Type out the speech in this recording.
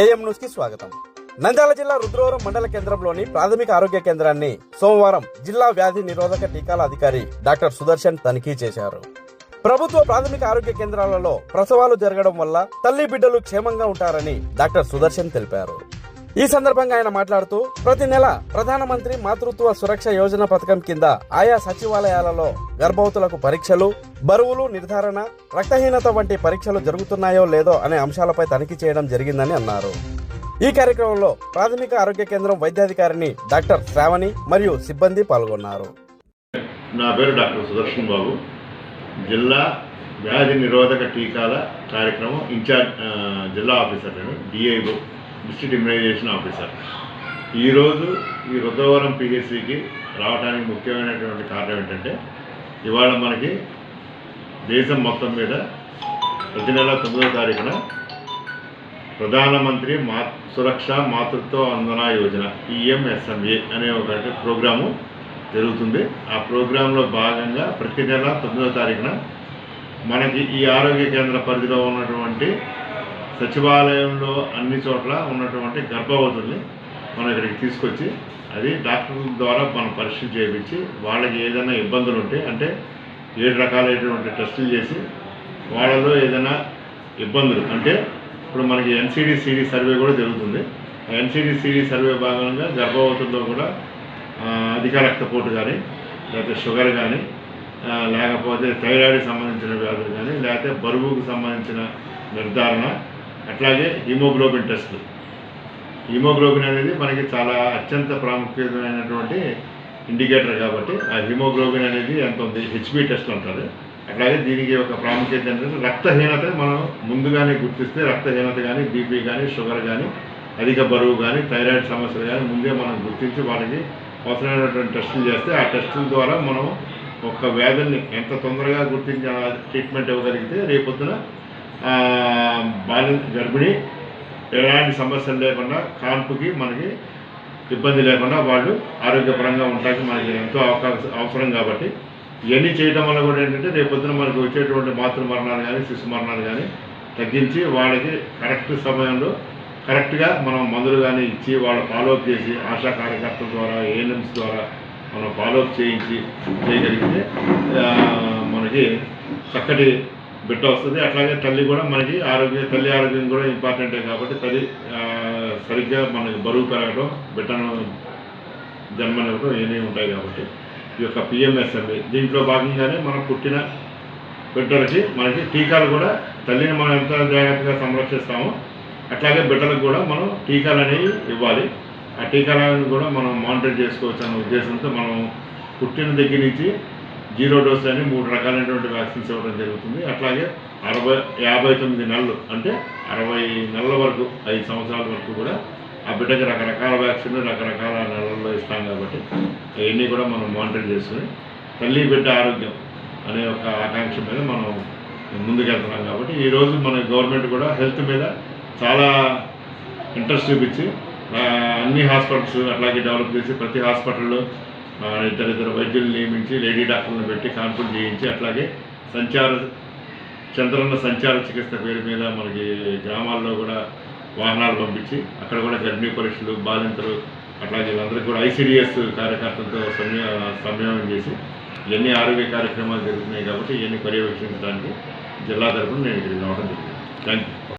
AM న్యూస్కి స్వాగతం. నంద్యాల జిల్లా రుద్రవరం మండల కేంద్రంలోని ప్రాథమిక ఆరోగ్య కేంద్రాన్ని సోమవారం జిల్లా వ్యాధి నిరోధక టీకాల అధికారి డాక్టర్ సుదర్శన్ తనిఖీ చేశారు. ప్రభుత్వ ప్రాథమిక ఆరోగ్య కేంద్రాలలో ప్రసవాలు జరగడం వల్ల తల్లి బిడ్డలు క్షేమంగా ఉంటారని డాక్టర్ సుదర్శన్ తెలిపారు. ఈ సందర్భంగా ఆయన మాట్లాడుతూ ప్రతి నెల ప్రధానమంత్రి మాతృత్వ సురక్ష యోజన పథకం కింద ఆయా సచివాలయాలలో గర్భవతులకు పరీక్షలు బరువులు నిర్ధారణ రక్తహీనత వంటి పరీక్షలు జరుగుతున్నాయో లేదో అనే అంశాలపై తనిఖీ చేయడం జరిగిందని అన్నారు. ఈ కార్యక్రమంలో ప్రాథమిక ఆరోగ్య కేంద్రం వైద్యాధికారిని డాక్టర్ శ్రావణి మరియు సిబ్బంది పాల్గొన్నారు. నా పేరు డాక్టర్ సుదర్శన్ బాబు. జిల్లా వ్యాధి నిరోధక టీకాల కార్యక్రమం ఇన్ఛార్జ్ జిల్లా ఆఫీసర్ నేను డిఐఓ డిస్ట్రిక్ట్ ఇమ్యునైజేషన్ ఆఫీసర్. ఈరోజు ఈ రుద్రవరం పిహెచ్సికి రావడానికి ముఖ్యమైనటువంటి కారణం ఏంటంటే ఇవాళ మనకి దేశం మొత్తం మీద ప్రతి నెల తొమ్మిదో తారీఖున ప్రధానమంత్రి మా సురక్ష మాతృత్వ వందన యోజన పిఎంఎస్ఎంఏ అనే ఒక ప్రోగ్రాము జరుగుతుంది. ఆ ప్రోగ్రాంలో భాగంగా ప్రతి నెల తొమ్మిదో తారీఖున మనకి ఈ ఆరోగ్య కేంద్ర పరిధిలో ఉన్నటువంటి సచివాలయంలో అన్ని చోట్ల ఉన్నటువంటి గర్భవతుల్ని మనం ఇక్కడికి తీసుకొచ్చి అది డాక్టర్ల ద్వారా మనం పరీక్షలు చేయించి వాళ్ళకి ఏదైనా ఇబ్బందులు ఉంటే అంటే ఏడు రకాలైనటువంటి టెస్టులు చేసి వాళ్ళలో ఏదైనా ఇబ్బందులు అంటే ఇప్పుడు మనకి ఎన్సీడీ సిడి సర్వే కూడా జరుగుతుంది. ఆ ఎన్సీడీ సీడీ సర్వే భాగంగా గర్భవతుల్లో కూడా అధిక రక్తపోటు కానీ లేకపోతే షుగర్ కానీ లేకపోతే థైరాయిడ్కి సంబంధించిన వ్యాధులు కానీ లేకపోతే బరువుకు సంబంధించిన నిర్ధారణ అట్లాగే హిమోగ్లోబిన్ టెస్ట్ హిమోగ్లోబిన్ అనేది మనకి చాలా అత్యంత ప్రాముఖ్యమైనటువంటి ఇండికేటర్ కాబట్టి ఆ హిమోగ్లోబిన్ అనేది ఎంత ఉంది. హెచ్బి టెస్ట్ అంటారు. అట్లాగే దీనికి ఒక ప్రాముఖ్యత ఏంటంటే రక్తహీనత మనం ముందుగానే గుర్తిస్తే రక్తహీనత కానీ బీపీ కానీ షుగర్ కానీ అధిక బరువు కానీ థైరాయిడ్ సమస్యలు కానీ ముందే మనం గుర్తించి వాళ్ళకి అవసరమైనటువంటి టెస్టులు చేస్తే ఆ టెస్టుల ద్వారా మనం ఒక వ్యాధుల్ని ఎంత తొందరగా గుర్తించి ట్రీట్మెంట్ ఇవ్వగలిగితే రేపొద్దున ఆ, గర్భిణి ఎలాంటి సమస్యలు లేకుండా కాన్పుకి మనకి ఇబ్బంది లేకుండా వాళ్ళు ఆరోగ్యపరంగా ఉండడానికి మనకి ఎంతో అవకాశం అవసరం కాబట్టి ఇవన్నీ చేయడం వల్ల కూడా ఏంటంటే రేపొద్దున మనకు వచ్చేటువంటి మాతృ మరణాలు కానీ శిశు మరణాలు కానీ తగ్గించి వాళ్ళకి కరెక్ట్ సమయంలో కరెక్ట్గా మనం మందులు కానీ ఇచ్చి వాళ్ళ ఫాలోఅప్ చేసి ఆశా కార్యకర్తల ద్వారా ఏఎన్ఎంస్ ద్వారా మనం ఫాలోఅప్ చేయించి చేయగలిగితే మనకి చక్కటి బిడ్డ వస్తుంది. అట్లాగే తల్లి కూడా మనకి ఆరోగ్యం తల్లి ఆరోగ్యం కూడా ఇంపార్టెంటే కాబట్టి తల్లి సరిగ్గా మనకి బరువు పెరగడం బిడ్డను జన్మనివ్వడం ఇవన్నీ ఉంటాయి కాబట్టి ఈ యొక్క పిఎంఎస్ఎంఈ దీంట్లో భాగంగానే మనం పుట్టిన బిడ్డలకి మనకి టీకాలు కూడా తల్లిని మనం ఎంత జాగ్రత్తగా సంరక్షిస్తామో అట్లాగే బిడ్డలకు కూడా మనం టీకాలు అనేవి ఇవ్వాలి. ఆ టీకాలను కూడా మనం మానిటర్ చేసుకోవచ్చు అనే ఉద్దేశంతో మనం పుట్టిన దగ్గర నుంచి జీరో డోస్ అని మూడు రకాలైనటువంటి వ్యాక్సిన్స్ ఇవ్వడం జరుగుతుంది. అట్లాగే అరవై యాభై తొమ్మిది నెలలు అంటే అరవై నెలల వరకు ఐదు సంవత్సరాల వరకు కూడా ఆ బిడ్డకి రకరకాల వ్యాక్సిన్ రకరకాల నెలల్లో ఇస్తాం కాబట్టి అవన్నీ కూడా మనం మానిటర్ చేసుకుని తల్లి బిడ్డ ఆరోగ్యం అనే ఒక ఆకాంక్ష మీద మనం ముందుకెళ్తున్నాం కాబట్టి ఈరోజు మన గవర్నమెంట్ కూడా హెల్త్ మీద చాలా ఇంట్రెస్ట్ చూపించి అన్ని హాస్పిటల్స్ అట్లాగే డెవలప్ చేసి ప్రతి హాస్పిటల్లో ఇద్దరిద్దరు వైద్యులు నియమించి లేడీ డాక్టర్లను పెట్టి కాన్పులు చేయించి అట్లాగే సంచార చంద్రన్న సంచార చికిత్స పేరు మీద మనకి గ్రామాల్లో కూడా వాహనాలు పంపించి అక్కడ కూడా గర్భిణీ పరీక్షలు బాలింతలు అట్లాగే వీళ్ళందరికీ కూడా ఐసీడిఎస్ కార్యకర్తలతో సమయ సంయోగం చేసి ఇవన్నీ ఆరోగ్య కార్యక్రమాలు జరుగుతున్నాయి కాబట్టి ఇవన్నీ పర్యవేక్షించడానికి జిల్లా తరఫున నేను ఇక్కడికి రావడం జరిగింది. Thank you